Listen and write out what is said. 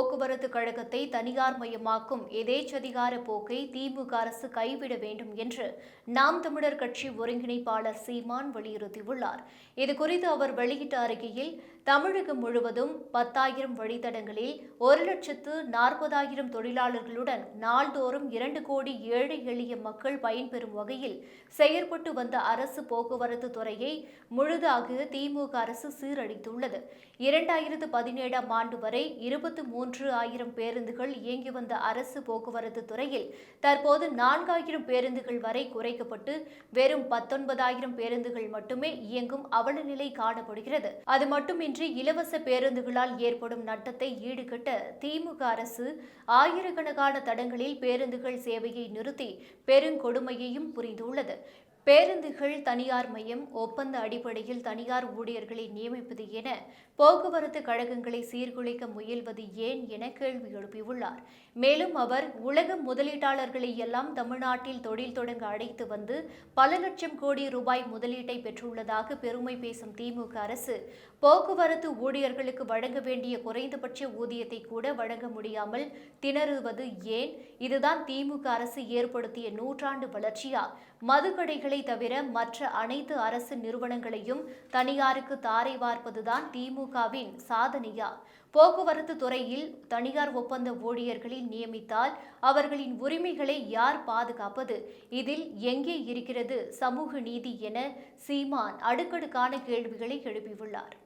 போக்குவரத்து கழகத்தை தனியார் மயமாக்கும் எதேச்சதிகார போக்கை திமுக அரசு கைவிட வேண்டும் என்று நாம் தமிழர் கட்சி ஒருங்கிணைப்பாளர் சீமான் வலியுறுத்தியுள்ளார். இதுகுறித்து அவர் வெளியிட்ட அறிக்கையில் தமிழகம் முழுவதும் பத்தாயிரம் வழித்தடங்களில் ஒரு லட்சத்து நாற்பதாயிரம் தொழிலாளர்களுடன் நாள்தோறும் இரண்டு கோடி ஏழை எளிய மக்கள் பயன்பெறும் வகையில் செயற்பட்டு வந்த அரசு போக்குவரத்து துறையை முழுதாக திமுக அரசு சீரழித்துள்ளது. இரண்டாயிரத்து பதினேழாம் ஆண்டு வரை இருபத்து மூன்று மூன்று ஆயிரம் பேருந்துகள் இயங்கி வந்த அரசு போக்குவரத்து துறையில் தற்போது நான்காயிரம் பேருந்துகள் வரை குறைக்கப்பட்டு வெறும் பத்தொன்பதாயிரம் பேருந்துகள் மட்டுமே இயங்கும் அவலநிலை காணப்படுகிறது. அது மட்டுமின்றி இலவச பேருந்துகளால் ஏற்படும் நட்டத்தை ஈடுகட்ட திமுக அரசு ஆயிரக்கணக்கான தடங்களில் பேருந்துகள் சேவையை நிறுத்தி பெருங்கொடுமையையும் புரிந்துள்ளது. பேருந்துகள் தனியார் மையம் ஒப்பந்த அடிப்படையில் தனியார் ஊழியர்களை நியமிப்பது என போக்குவரத்து கழகங்களை சீர்குலைக்க முயல்வது ஏன் என கேள்வி எழுப்பியுள்ளார். மேலும் அவர் உலக முதலீட்டாளர்களை எல்லாம் தமிழ்நாட்டில் தொழில் தொடங்க அழைத்து வந்து பல லட்சம் கோடி ரூபாய் முதலீட்டை பெற்றுள்ளதாக பெருமை பேசும் திமுக அரசு போக்குவரத்து ஊழியர்களுக்கு வழங்க வேண்டிய குறைந்தபட்ச ஊதியத்தை கூட வழங்க முடியாமல் திணறுவது ஏன்? இதுதான் திமுக அரசு ஏற்படுத்திய நூற்றாண்டு வளர்ச்சியா? மதுக்கடைகள் தவிர மற்ற அனைத்து அரசு நிறுவனங்களையும் தனியாருக்கு தாரை வார்ப்பதுதான் திமுகவின் சாதனையா? போக்குவரத்து துறையில் தனியார் ஒப்பந்த ஊழியர்களை நியமித்தால் அவர்களின் உரிமைகளை யார் பாதுகாப்பது? இதில் எங்கே இருக்கிறது சமூக நீதி என சீமான் அடுக்கடுக்கான கேள்விகளை எழுப்பியுள்ளார்.